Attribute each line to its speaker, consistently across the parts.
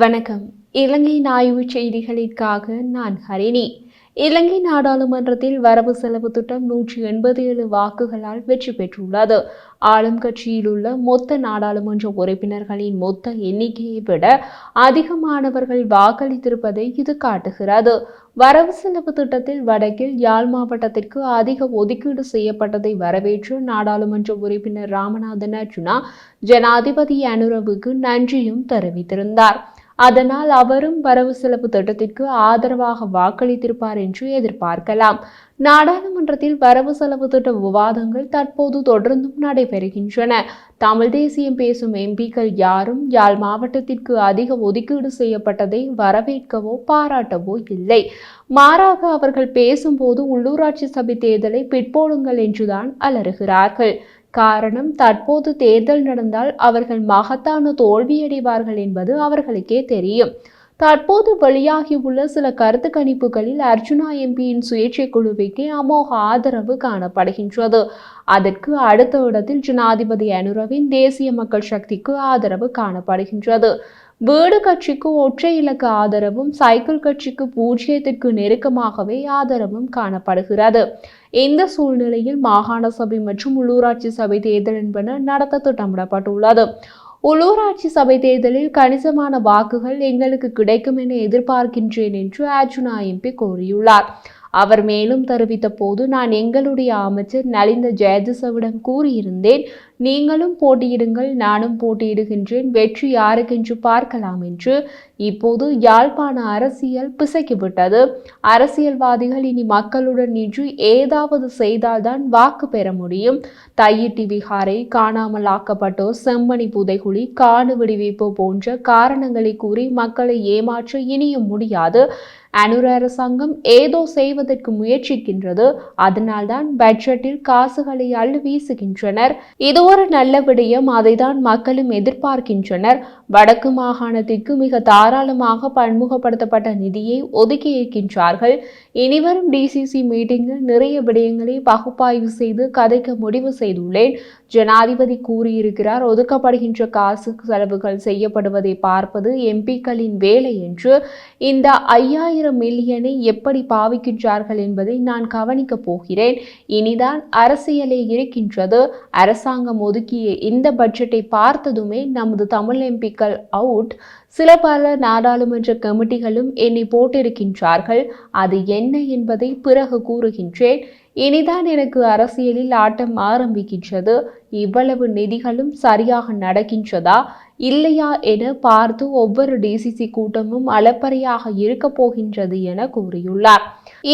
Speaker 1: வணக்கம். இலங்கை ஆய்வு செய்திகளுக்காக நான் ஹரிணி. இலங்கை நாடாளுமன்றத்தில் வரவு செலவு திட்டம் நூற்றி எண்பத்தி ஏழு வாக்குகளால் வெற்றி பெற்றுள்ளது. ஆளும் கட்சியில் உள்ள மொத்த நாடாளுமன்ற உறுப்பினர்களின் மொத்த எண்ணிக்கையை விட அதிகமானவர்கள் வாக்களித்திருப்பதை இது காட்டுகிறது. வரவு செலவு திட்டத்தில் வடக்கில் யாழ் மாவட்டத்திற்கு அதிக ஒதுக்கீடு செய்யப்பட்டதை வரவேற்று நாடாளுமன்ற உறுப்பினர் ராமநாதன் அர்ஜுனா ஜனாதிபதி அனுரவுக்கு நன்றியும் தெரிவித்திருந்தார். அதனால் அவரும் வரவு செலவு திட்டத்திற்கு ஆதரவாக வாக்களித்திருப்பார் என்று எதிர்பார்க்கலாம். நாடாளுமன்றத்தில் வரவு செலவு திட்ட விவாதங்கள் தற்போது தொடர்ந்தும் நடைபெறுகின்றன. தமிழ் தேசியம் பேசும் எம்பிக்கள் யாரும் யாழ் மாவட்டத்திற்கு அதிக ஒதுக்கீடு செய்யப்பட்டதை வரவேற்கவோ பாராட்டவோ இல்லை. மாறாக அவர்கள் பேசும்போது உள்ளூராட்சி சபை தேர்தலை பிற்போடுங்கள் என்றுதான் அலறுகிறார்கள். காரணம் தற்போது தேர்தல் நடந்தால் அவர்கள் மகத்தான தோல்வியடைவார்கள் என்பது அவர்களுக்கே தெரியும். தற்போது வெளியாகியுள்ள சில கருத்து கணிப்புகளில் அர்ஜுனா எம்பியின் சுயேட்சை குழுவிற்கு அமோக ஆதரவு காணப்படுகின்றது. அதற்கு அடுத்த இடத்தில் ஜனாதிபதி அனுரவின் தேசிய மக்கள் சக்திக்கு ஆதரவு காணப்படுகின்றது. வீடு கட்சிக்கு ஒற்றை இலக்க ஆதரவும் சைக்கிள் கட்சிக்கு பூஜ்ஜியத்திற்கு நெருக்கமாகவே ஆதரவும் காணப்படுகிறது. இந்த சூழ்நிலையில் மாகாண சபை மற்றும் உள்ளூராட்சி சபை தேர்தல் என்பன நடத்த திட்டமிடப்பட்டுள்ளது. உள்ளூராட்சி சபை தேர்தலில் கணிசமான வாக்குகள் எங்களுக்கு கிடைக்கும் என எதிர்பார்க்கின்றேன் என்று அர்ஜுனா எம்பி கூறியுள்ளார். அவர் மேலும் தெரிவித்த போது நான் எங்களுடைய அமைச்சர் நலிந்த ஜெயதிசவிடம் கூறியிருந்தேன். நீங்களும் போட்டியிடுங்கள் நானும் போட்டியிடுகின்றேன். வெற்றி யாருக்கென்று பார்க்கலாம் என்று. இப்போது யாழ்ப்பாண அரசியல் பிசைக்கிவிட்டது அரசியல்வாதிகள் இனி மக்களுடன் நின்று ஏதாவது செய்தால்தான் வாக்கு பெற முடியும். தையிட்டி விகாரை காணாமல் ஆக்கப்பட்டோர் செம்மணி புதைகுழி காணு விடுவிப்பு போன்ற காரணங்களை கூறி மக்களை ஏமாற்ற இனியும் முடியாது. அனுர அரசாங்கம் ஏதோ செய்வதற்கு முயற்சிக்கின்றது. அதனால்தான் பட்ஜெட்டில் காசுகளை அள்ளு வீசுகின்றனர். இது ஒரு நல்ல விடயம். அதைதான் மக்களும் எதிர்பார்க்கின்றனர். வடக்கு மாகாணத்திற்கு மிக தாராளமாக பன்முகப்படுத்தப்பட்ட நிதியை ஒதுக்கி இருக்கின்றார்கள். இனிவரும் டிசிசி மீட்டிங்கில் நிறைய விடயங்களை பகுப்பாய்வு செய்து கதைக்க முடிவு செய்துள்ளேன். ஜனாதிபதி கூறியிருக்கிறார் ஒதுக்கப்படுகின்ற காசு செலவுகள் செய்யப்படுவதை பார்ப்பது எம்பிக்களின் வேலை என்று. இந்த ஐயாயிரம் மில்லியனை எப்படி பாவிக்கின்றார்கள் என்பதை நான் கவனிக்கப் போகிறேன். இனிதான் அரசியலே இருக்கின்றது. அரசாங்கம் ஒதுக்கிய இந்த பட்ஜெட்டை பார்த்ததுமே நமது தமிழ் எம்பிக்கள் அவுட் சில பல நாடாளுமன்ற கமிட்டிகளும் என்னை போட்டிருக்கின்றார்கள். அது என்ன என்பதை பிறகு கூறுகின்றேன். இனிதான் எனக்கு அரசியலில் ஆட்டம் ஆரம்பிக்கின்றது. இவ்வளவு நிதிகளும் சரியாக நடக்கின்றதா? இல்லையா என பார்த்து ஒவ்வொரு டிசிசி கூட்டமும் அளப்பறையாக இருக்க போகின்றது என கூறியுள்ளார்.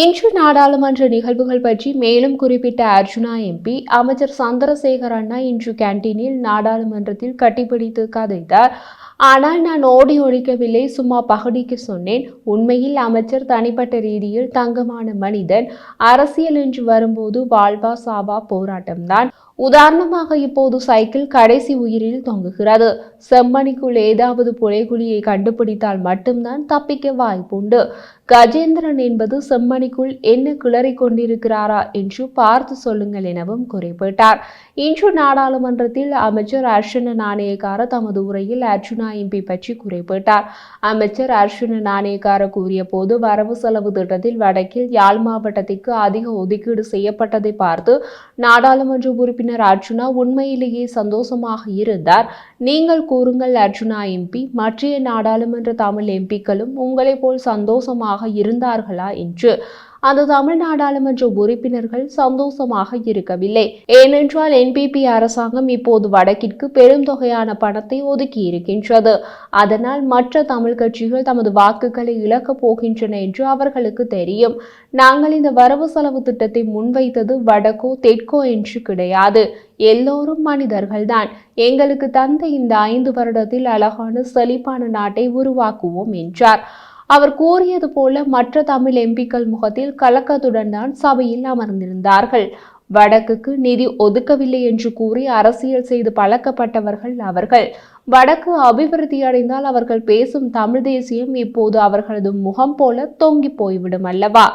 Speaker 1: இன்று நாடாளுமன்ற நிகழ்வுகள் பற்றி மேலும் குறிப்பிட்ட அர்ஜுனா எம்பி அமைச்சர் சந்திரசேகர் அண்ணா இன்று கேன்டீனில் நாடாளுமன்றத்தில் கட்டிப்பிடித்து கதைத்தார். ஆனால் நான் ஓடி ஒழிக்கவில்லை சும்மா பகடிக்கு சொன்னேன். உண்மையில் அமைச்சர் தனிப்பட்ட ரீதியில் தங்கமான மனிதன். அரசியல் என்று வரும்போது வாழ்வா சாவா போராட்டம்தான். உதாரணமாக இப்போது சைக்கிள் கடைசி உயிரில் தொங்குகிறது. செம்மணிக்குள் ஏதாவது புழைகுழியை கண்டுபிடித்தால் மட்டும்தான் தப்பிக்க வாய்ப்புண்டு கஜேந்திரன் என்பது செம்மணிக்குள் என்ன கிளறி கொண்டிருக்கிறாரா என்று பார்த்து சொல்லுங்கள் எனவும் குறிப்பிட்டார். இன்று நாடாளுமன்றத்தில் அமைச்சர் அர்ஷன நாணயக்கார தமது உரையில் அர்ஜுனா எம்பி பற்றி குறிப்பிட்டார். அமைச்சர் அர்ஷன நாணயக்கார கூறிய போது வரவு செலவு திட்டத்தில் வடக்கில் யாழ் மாவட்டத்திற்கு அதிக ஒதுக்கீடு செய்யப்பட்டதை பார்த்து நாடாளுமன்ற உறுப்பினர் அர்ஜுனா உண்மையிலேயே சந்தோஷமாக இருந்தார். நீங்கள் கூறுங்கள் அர்ஜுனா எம்பி மற்ற நாடாளுமன்ற தமிழ் எம்பிக்களும் உங்களைப் போல் சந்தோஷமாக இருந்தார்களா என்று. அந்த தமிழ் நாடாளுமன்ற உறுப்பினர்கள் சந்தோஷமாக இருக்கவில்லை. ஏனென்றால் என்பிபி அரசாங்கம் இப்போது வடக்கிற்கு பெரும் தொகையான பணத்தை ஒதுக்கி இருக்கின்றது. அதனால் மற்ற தமிழ் கட்சிகள் தமது வாக்குகளை இழக்கப் போகின்றன என்று அவர்களுக்கு தெரியும். நாங்கள் இந்த வரவு செலவு திட்டத்தை முன்வைத்தது வடக்கோ தெற்கோ என்று கிடையாது. எல்லோரும் மனிதர்கள்தான். எங்களுக்கு தந்த இந்த ஐந்து வருடத்தில் அழகான செழிப்பான நாட்டை உருவாக்குவோம் என்றார். அவர் கூறியது போல மற்ற தமிழ் எம்பிக்கள் முகத்தில் கலக்கத்துடன் தான் சபையில் அமர்ந்திருந்தார்கள். வடக்குக்கு நிதி ஒதுக்கவில்லை என்று கூறி அரசியல் செய்து பழக்கப்பட்டவர்கள் அவர்கள். வடக்கு அபிவிருத்தி அடைந்தால் அவர்கள் பேசும் தமிழ் தேசியம் இப்போது அவர்களது முகம் போல தொங்கி போய்விடும் அல்லவா?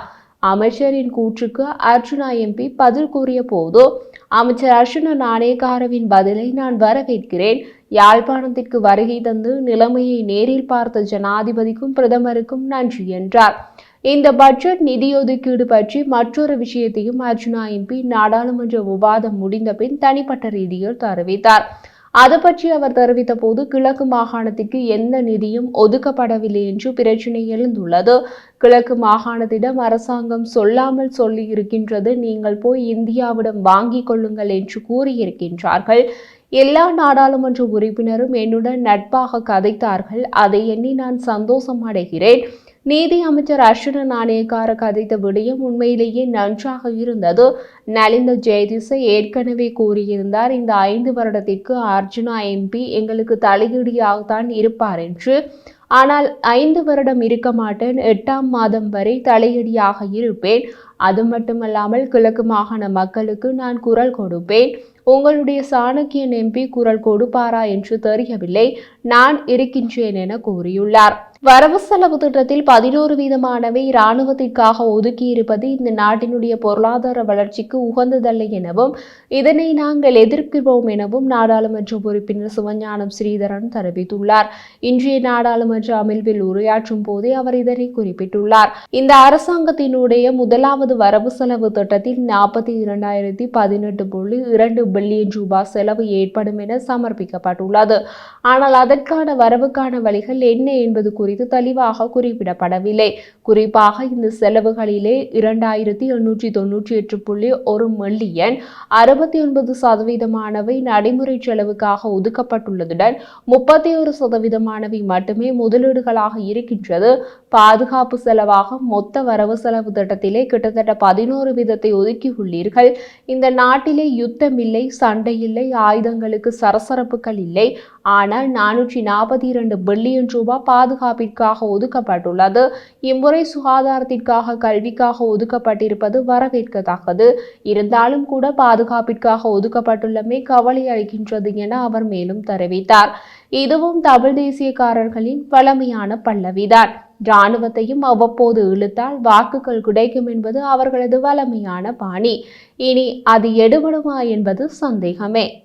Speaker 1: அமைச்சரின் கூற்றுக்கு அர்ஜுனா எம்பி பதில் கூறிய போது அமைச்சர் அர்ஜுன நாணேகாரவின் பதிலை நான் வரவேற்கிறேன். யாழ்ப்பாணத்திற்கு வருகை தந்து நிலைமையை நேரில் பார்த்த ஜனாதிபதிக்கும் பிரதமருக்கும் நன்றி என்றார். இந்த பட்ஜெட் நிதி ஒதுக்கீடு பற்றி மற்றொரு விஷயத்தையும் அர்ஜுனா எம்பி நாடாளுமன்ற விவாதம் முடிந்த பின் தனிப்பட்ட ரீதியில் தெரிவித்தார். அது பற்றி அவர் தெரிவித்த போது கிழக்கு மாகாணத்திற்கு எந்த நிதியும் ஒதுக்கப்படவில்லை என்று பிரச்சினை எழுந்துள்ளது. கிழக்கு மாகாணத்திடம் அரசாங்கம் சொல்லாமல் சொல்லி இருக்கின்றது நீங்கள் போய் இந்தியாவிடம் வாங்கிக் கொள்ளுங்கள் என்று கூறியிருக்கின்றார்கள். எல்லா நாடாளுமன்ற உறுப்பினரும் என்னுடன் நட்பாக கதைத்தார்கள். அதை எண்ணி நான் சந்தோஷம் அடைகிறேன். நீதி அமைச்சர் அர்ஷன நாணயக்கார கதைத்த விடயம் உண்மையிலேயே நன்றாக இருந்தது. நலிந்த ஜெயதிசை ஏற்கனவே கூறியிருந்தார் இந்த ஐந்து வருடத்திற்கு அர்ஜுனா எம்பி எங்களுக்கு தலையீடியாகத்தான் இருப்பார் என்று. ஆனால் ஐந்து வருடம் இருக்க மாட்டேன் எட்டாம் மாதம் வரை தலையடியாக இருப்பேன். அது மட்டுமல்லாமல் கிழக்கு மாகாண மக்களுக்கு நான் குரல் கொடுப்பேன். உங்களுடைய சாணக்கியன் எம்பி குரல் கொடுப்பாரா என்று தெரியவில்லை. நான் இருக்கின்றேன் என கூறியுள்ளார். வரவு செலவு திட்டத்தில் பதினோரு வீதமானவை இராணுவத்திற்காக ஒதுக்கியிருப்பது இந்த நாட்டினுடைய பொருளாதார வளர்ச்சிக்கு உகந்ததல்ல எனவும் இதனை நாங்கள் எதிர்க்கிறோம் எனவும் நாடாளுமன்ற உறுப்பினர் சிவஞானம் ஸ்ரீதரன் தெரிவித்துள்ளார். இன்றைய நாடாளுமன்ற அமர்வில் உரையாற்றும் போதே அவர் இதனை குறிப்பிட்டுள்ளார். இந்த அரசாங்கத்தினுடைய முதலாவது வரவு செலவு திட்டத்தில் நாற்பத்தி இரண்டாயிரத்தி பதினெட்டு புள்ளி இரண்டு பில்லியன் ரூபாய் செலவு ஏற்படும் என சமர்ப்பிக்கப்பட்டுள்ளது. ஆனால் அதற்கான வரவுக்கான வழிகள் என்ன என்பது குறித்து குறித்து தெளிவாக குறிப்பிடப்படவில்லை. குறிப்பாக இந்த செலவுகளிலே இரண்டாயிரத்தி எண்ணூற்றி தொன்னூற்றி எட்டு புள்ளி ஒரு மில்லியன் அறுபத்தி ஒன்பது சதவீதமானவை நடைமுறை செலவுக்காக ஒதுக்கப்பட்டுள்ளதுடன் முப்பத்தி ஒரு சதவீதமானவை மட்டுமே முதலீடுகளாக இருக்கின்றது. பாதுகாப்பு செலவாக மொத்த வரவு செலவு திட்டத்திலே கிட்டத்தட்ட பதினோரு வீதத்தை ஒதுக்கியுள்ளீர்கள். இந்த நாட்டிலே யுத்தம் இல்லை சண்டை இல்லை ஆயுதங்களுக்கு சரசரப்புகள் இல்லை. ஆனால் நானூற்றி நாற்பத்தி இரண்டு பில்லியன் ரூபாய் பாதுகாப்பிற்காக ஒதுக்கப்பட்டுள்ளது. இம்முறை சுகாதாரத்திற்காக கல்விக்காக ஒதுக்கப்பட்டிருப்பது வரவேற்கத்தக்கது. இருந்தாலும் கூட பாதுகாப்பிற்காக ஒதுக்கப்பட்டுள்ளமை கவலை அளிக்கின்றது என அவர் மேலும் தெரிவித்தார். இதுவும் தமிழ் தேசியக்காரர்களின் பழமையான பல்லவிதான். இராணுவத்தையும் அவ்வப்போது இழுத்தால் வாக்குகள் கிடைக்கும் என்பது அவர்களது வளமையான பாணி. இனி அது எடுபடுமா என்பது சந்தேகமே.